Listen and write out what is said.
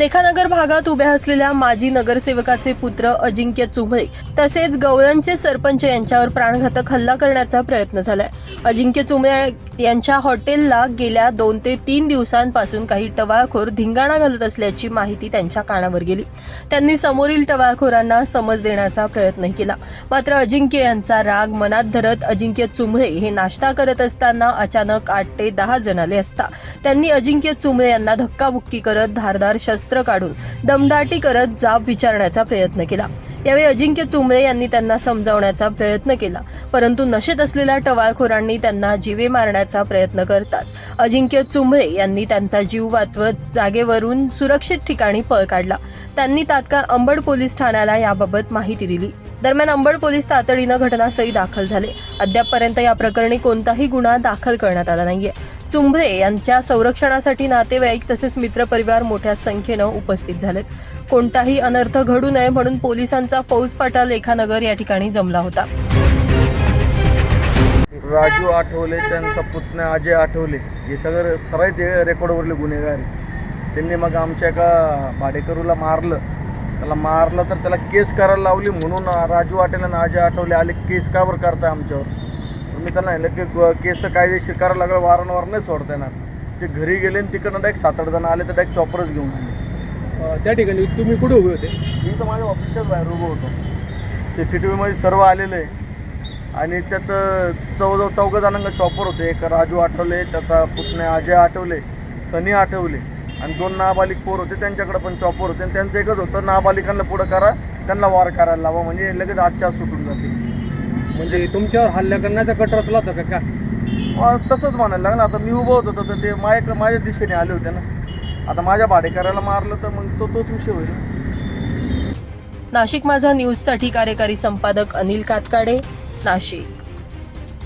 लेखानगर भागात उभ्या असलेल्या माजी नगरसेवकाचे पुत्र अजिंक्य चुंबळे तसेच गवळणचे सरपंच यांच्यावर प्राणघातक हल्ला करण्याचा प्रयत्न झालाय. अजिंक्य चुंबळे यांच्या हॉटेलला गेल्या दोन ते तीन दिवसांपासून काही टवाळखोर धिंगाणा घालत असल्याची माहिती त्यांच्या कानावर गेली. त्यांनी समोरील टवाळखोरांना समज देण्याचा प्रयत्न केला. मात्र अजिंक्य यांचा राग मनात धरत अजिंक्य चुमरे हे नाश्ता करत असताना अचानक आठ ते दहा जण आले असता. त्यांनी अजिंक्य चुमरे यांना धक्काबुक्की करत धारदार शस्त्र काढून दमदाटी करत जाब विचारण्याचा प्रयत्न केला. यावेळी अजिंक्य चुमरे यांनी त्यांना समजावण्याचा प्रयत्न केला. परंतु नशेत असलेल्या टवाळखोरांनी त्यांना जीवे मारण्याचा प्रयत्न करताच अजिंक्य चुंबळे यांनी त्यांचा जीव वाचवत जागेवरून सुरक्षित ठिकाणी पळ काढला. त्यांनी तात्काळ अंबड पोलीस ठाण्याला याबाबत माहिती दिली. दरम्यान अंबड पोलीस तातडीनं घटनास्थळी दाखल झाले. अद्यापपर्यंत या प्रकरणी कोणताही गुन्हा दाखल करण्यात आला नाहीये. चुंभरे यांच्या संरक्षणासाठी नातेवाईक तसेच मित्रपरिवार मोठ्या संख्येनं उपस्थित झालेत. कोणताही अनर्थ घडू नये म्हणून पोलिसांचा फौजफाटा लेखानगर या ठिकाणी जमला होता. राजू आठवले त्यांचा पुतण्या अजय आठवले. हे सगळं सराईत हे रेकॉर्डवरले गुन्हेगार आहे त्यांनी मग आमच्या एका भाडेकरूला मारलं. त्याला मारलं तर त्याला केस करायला लावली म्हणून राजू आठवले आणि अजय आठवले आले केस का बरं करताय आमच्यावर? मी त्यांना सांगितलं की केस तर कायदेशीर करायला लागलं वारंवार नाही सोडता येणार. ते घरी गेले आणि तिकडनं डायरेक्ट सात आठ जण आले तर डायरेक्ट चॉपरच घेऊन आले. त्या ठिकाणी तुम्ही कुठे उभे होते? मी तर माझ्या ऑफिसच्याच बाहेर उभं होतो. सी सी टी व्हीमध्ये सर्व आलेलं. आहे आणि त्यात चौदा चौघ जणांना चॉपर होते. एक राजू आठवले त्याचा पुतण्या अजय आठवले सनी आठवले आणि दोन नाबालिक पोर होते त्यांच्याकडे पण चॉपर होते. आणि त्यांचं एकच होतं नाबालिकांना पुढं करा त्यांना वार करायला लावा. म्हणजे लगेच आजच्या सुटून जाते. म्हणजे तुमच्यावर हल्ला करण्याचा कट रचला होता का? तसंच म्हणायला लागलं. आता मी उभं होतो तर ते माझ्या माझ्या दिशेने आले होते ना. आता माझ्या भाडेकऱ्याला मारलं तर मग तो तोच विषय होईल. नाशिक माझा न्यूजसाठी कार्यकारी संपादक अनिल कातकाडे नाशिक